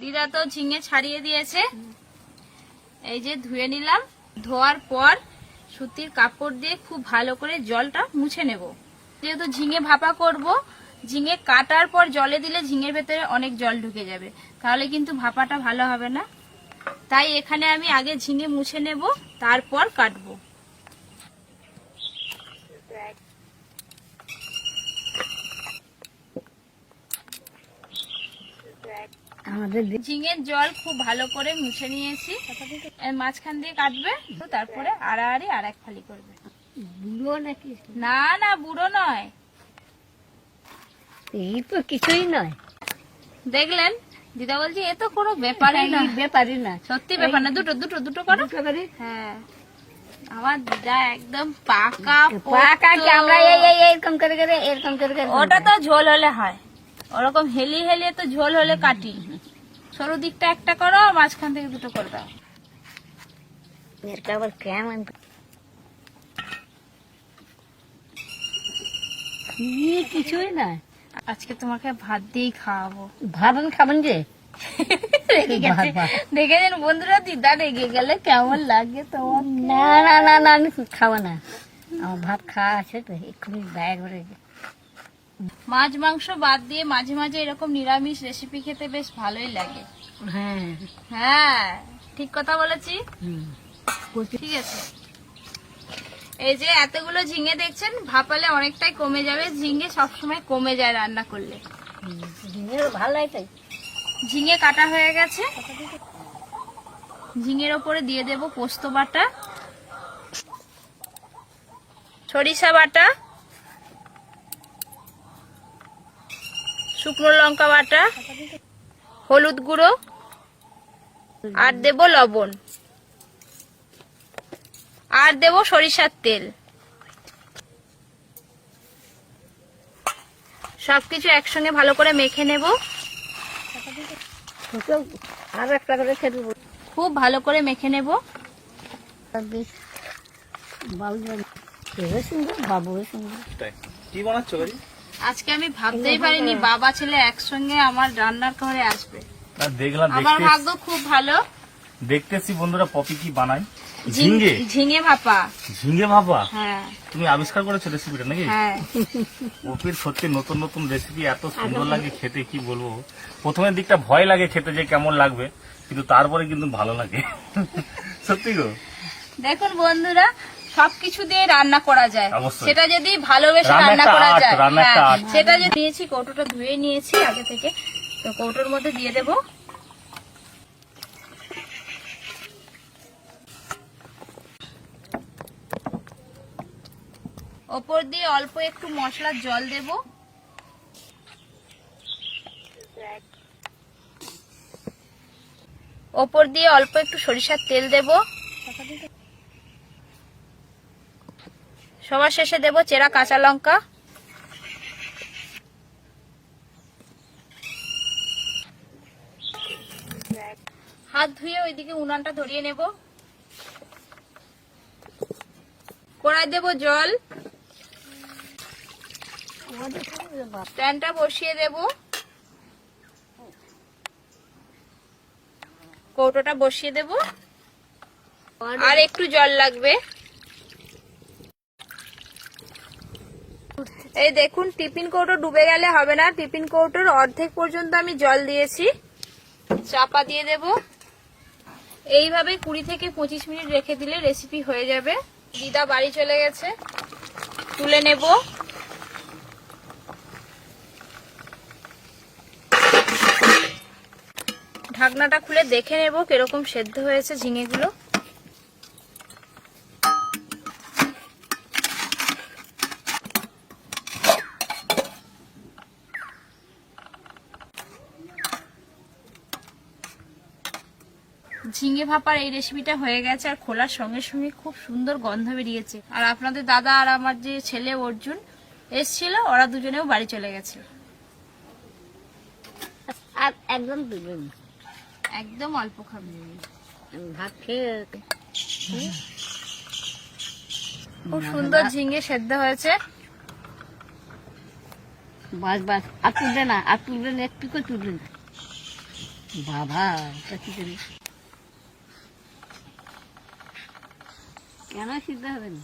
দিদা তো ঝিঙে ছাড়িয়ে দিয়েছে। এই যে ধুয়ে নিলাম। ধোয়ার পর সুতির কাপড় দিয়ে খুব ভালো করে জলটা মুছে নেব। যেহেতু ঝিঙে ভাপা করব, ঝিঙে কাটার পর জলে দিলে ঝিঙের ভেতরে অনেক জল ঢুকে যাবে। তাহলে কিন্তু ভাপাটা ভালো হবে না। তাই এখানে আমি আগে ঝিঙে মুছে নেব, তারপর কাটবো। আমাদের ঝিঙের জল খুব ভালো করে মুছে নিয়েছি। মাঝখান দিয়ে কাটবে তারপরে আড়াআড়ি আর এক ফালি করবে। বুড়ো নাকি? না না বুড়ো নয়। এই তো কিছুই নয়। দেখলেন? দিদা বলছি এ তো কোনো ব্যাপারই না ব্যাপারই না সত্যি ব্যাপার না দুটো দুটো দুটো করো। হ্যাঁ। আমার দিদা একদম পাকা পাকা কি? আমরা এই এরকম করে করে এরকম করে করে ওটা তো ঝোল হলে হয়। ওরকম হেলি হেলিয়ে তো ঝোল হলে কাটি। সরু দিকটা একটা করো মাঝখান থেকে দুটো করে দাও। এটা আবার কেমন? কিছুই না। আজকে তোমাকে ভাত দিয়েই খাওয়াবো। ভাবেন খাবেন যে। দেখেছেন বন্ধুরা দিদা রেগে গেলে কেমন লাগে তোমার? না না না না আমি খাব না। আমার ভাত খাওয়া আছে তো এক্ষুনি ব্যাগ ভরে মাছ মাংস বাদ দিয়ে মাঝে মাঝে এরকম নিরামিষ রেসিপি খেতে বেশ ভালোই লাগে। হ্যাঁ। হ্যাঁ ঠিক কথা বলেছি? হুম। ঠিক আছে। এই যে এতগুলো ঝিঙে দেখছেন ভাপালে অনেকটাই কমে যাবে। ঝিঙে সবসময় কমে যায় রান্না করলে। ঝিঙে কাটা হয়ে গেছে। ঝিঙের ওপরে দিয়ে দেব পোস্ত বাটা সরিষা বাটা শুকনো লঙ্কা বাটা হলুদ গুঁড়ো আর দেব লবণ। আর দেব সরিষার তেল। সবকিছু একসঙ্গে ভালো করে মেখে নেব। আর একটা করে খেতে বল। খুব ভালো করে মেখে নেব। বেশ বাবু সুন্দর বাবুও সুন্দর। কি বানাচ্ছ আজকে আমি ভাবতেই পারিনি বাবা ছেলে একসঙ্গে আমার রান্নার ঘরে আসবে। দেখলাম আমার ভাগ্য খুব ভালো। দেখতেছি বন্ধুরা পপি কি বানায়? ঝিঙ্গে ঝিঙে? ভাপা। ঝিঙ্গে ভাপা? হ্যাঁ। তুমি আবিষ্কার করেছ রেসিপিটা নাকি? হ্যাঁ। পপির সত্যি নতুন নতুন রেসিপি এত সুন্দর লাগে খেতে কি বলব? প্রথমের দিকটা ভয় লাগে খেতে যে কেমন লাগবে কিন্তু তারপরে কিন্তু ভালো লাগে। সত্যি গো। দেখুন বন্ধুরা সবকিছু দিয়ে রান্না করা যায়। সেটা যদি ভালোবেসে রান্না করা যায়। হ্যাঁ, সেটা যে নিয়েছি কৌটোটা ধুয়ে নিয়েছি আগে থেকে। তো কৌটোর মধ্যে দিয়ে দেব। ওপর দিয়ে অল্প একটু মশলার জল দেব। ওপর দিয়ে অল্প একটু সরিষার তেল দেব। সবার শেষে দেব চেরা কাঁচা লঙ্কা। হাত ধুয়ে ওইদিকে উনানটা ধরিয়ে নেব। কড়াই দেব জল। প্যানটা বসিয়ে দেব। কৌটোটা বসিয়ে দেব। আর একটু জল লাগবে। এই দেখুন, টিফিন কৌটো ডুবে গেলে হবে না। টিফিন কৌটোর অর্ধেক পর্যন্ত আমি জল দিয়েছি। চাপা দিয়ে দেব। এইভাবে কুড়ি থেকে পঁচিশ মিনিট রেখে দিলে রেসিপি হয়ে যাবে। দিদা বাড়ি চলে গেছে। তুলে নেব। ঢাকনাটা খুলে দেখে নেব কীরকম সেদ্ধ হয়েছে ঝিঙেগুলো। ঝিঙে ভাপার এই রেসিপিটা হয়ে গেছে আর খোলার সঙ্গে সঙ্গে খুব সুন্দর গন্ধ বেরিয়েছে। আর আপনাদের দাদা আর আমার যে ছেলে অর্জুন এসছিল ওরা দুজনেও বাড়ি চলে গেছে। একদম দুজন। একদম অল্প খাবে। ভাত খেয়ে খুব সুন্দর ঝিঙে সেদ্ধ হয়েছে। বাস বাস। আর তুলবে না আর তুলবে না একটু করে তুলবে না। বাবা এটা কি কেন সিদ্ধ হবে না?